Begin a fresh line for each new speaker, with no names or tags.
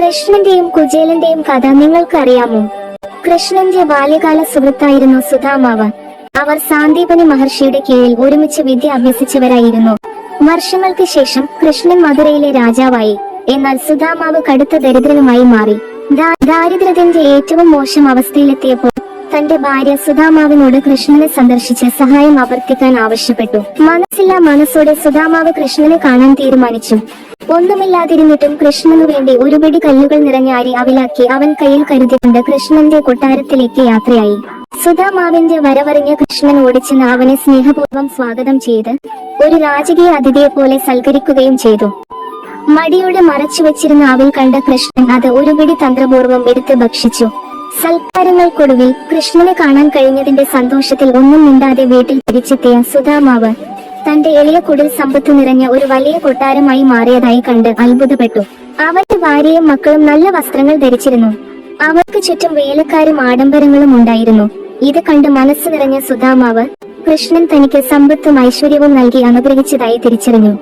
കൃഷ്ണന്റെയും കുചേലന്റെയും കഥ നിങ്ങൾക്കറിയാമോ? കൃഷ്ണന്റെ ബാല്യകാല സുഹൃത്തായിരുന്നു സുധാമാവ്. അവർ സാന്ദീപനി മഹർഷിയുടെ കീഴിൽ ഒരുമിച്ച് വിദ്യ അഭ്യസിച്ചവരായിരുന്നു. വർഷങ്ങൾക്ക് ശേഷം കൃഷ്ണൻ മധുരയിലെ രാജാവായി. എന്നാൽ സുധാമാവ് കടുത്ത ദരിദ്രനുമായി മാറി. ദാരിദ്ര്യത്തിന്റെ ഏറ്റവും മോശം അവസ്ഥയിലെത്തിയപ്പോൾ തന്റെ ഭാര്യ സുധാമാവിനോട് കൃഷ്ണനെ സന്ദർശിച്ച് സഹായം അഭ്യർത്ഥിക്കാൻ ആവശ്യപ്പെട്ടു. മനസ്സില്ല മനസ്സോടെ സുധാമാവ് കൃഷ്ണനെ കാണാൻ തീരുമാനിച്ചു. ഒന്നുമില്ലാതിരുന്നിട്ടും കൃഷ്ണനു വേണ്ടി ഒരു പിടി കല്ലുകൾ നിറഞ്ഞാരി അവിലാക്കി അവൻ കയ്യിൽ കരുതിക്കൊണ്ട് കൃഷ്ണന്റെ കൊട്ടാരത്തിലേക്ക് യാത്രയായി. സുധാമാവിന്റെ വരവറിഞ്ഞ കൃഷ്ണൻ ഓടിച്ചെന്ന് അവനെ സ്നേഹപൂർവം സ്വാഗതം ചെയ്ത് ഒരു രാജകീയ അതിഥിയെ പോലെ സൽക്കരിക്കുകയും ചെയ്തു. മടിയോടെ മറച്ചു വെച്ചിരുന്ന അവൽ കണ്ട കൃഷ്ണൻ അത് ഒരുപിടി തന്ത്രപൂർവം എടുത്ത് ഭക്ഷിച്ചു. സൽക്കാരങ്ങൾക്കൊടുവിൽ കൃഷ്ണനെ കാണാൻ കഴിഞ്ഞതിന്റെ സന്തോഷത്തിൽ ഒന്നും മിണ്ടാതെ വീട്ടിൽ തിരിച്ചെത്തിയ സുധാമാവ് തന്റെ എളിയ കുടിൽ സമ്പത്ത് നിറഞ്ഞ ഒരു വലിയ കൊട്ടാരമായി മാറിയതായി കണ്ട് അത്ഭുതപ്പെട്ടു. അവന്റെ ഭാര്യയും മക്കളും നല്ല വസ്ത്രങ്ങൾ ധരിച്ചിരുന്നു. അവർക്ക് ചുറ്റും വേലക്കാരും ആഡംബരങ്ങളും ഉണ്ടായിരുന്നു. ഇത് കണ്ട് മനസ്സ് നിറഞ്ഞ സുധാമാവ് കൃഷ്ണൻ തനിക്ക് സമ്പത്തും ഐശ്വര്യവും നൽകി അനുഗ്രഹിച്ചതായി തിരിച്ചറിഞ്ഞു.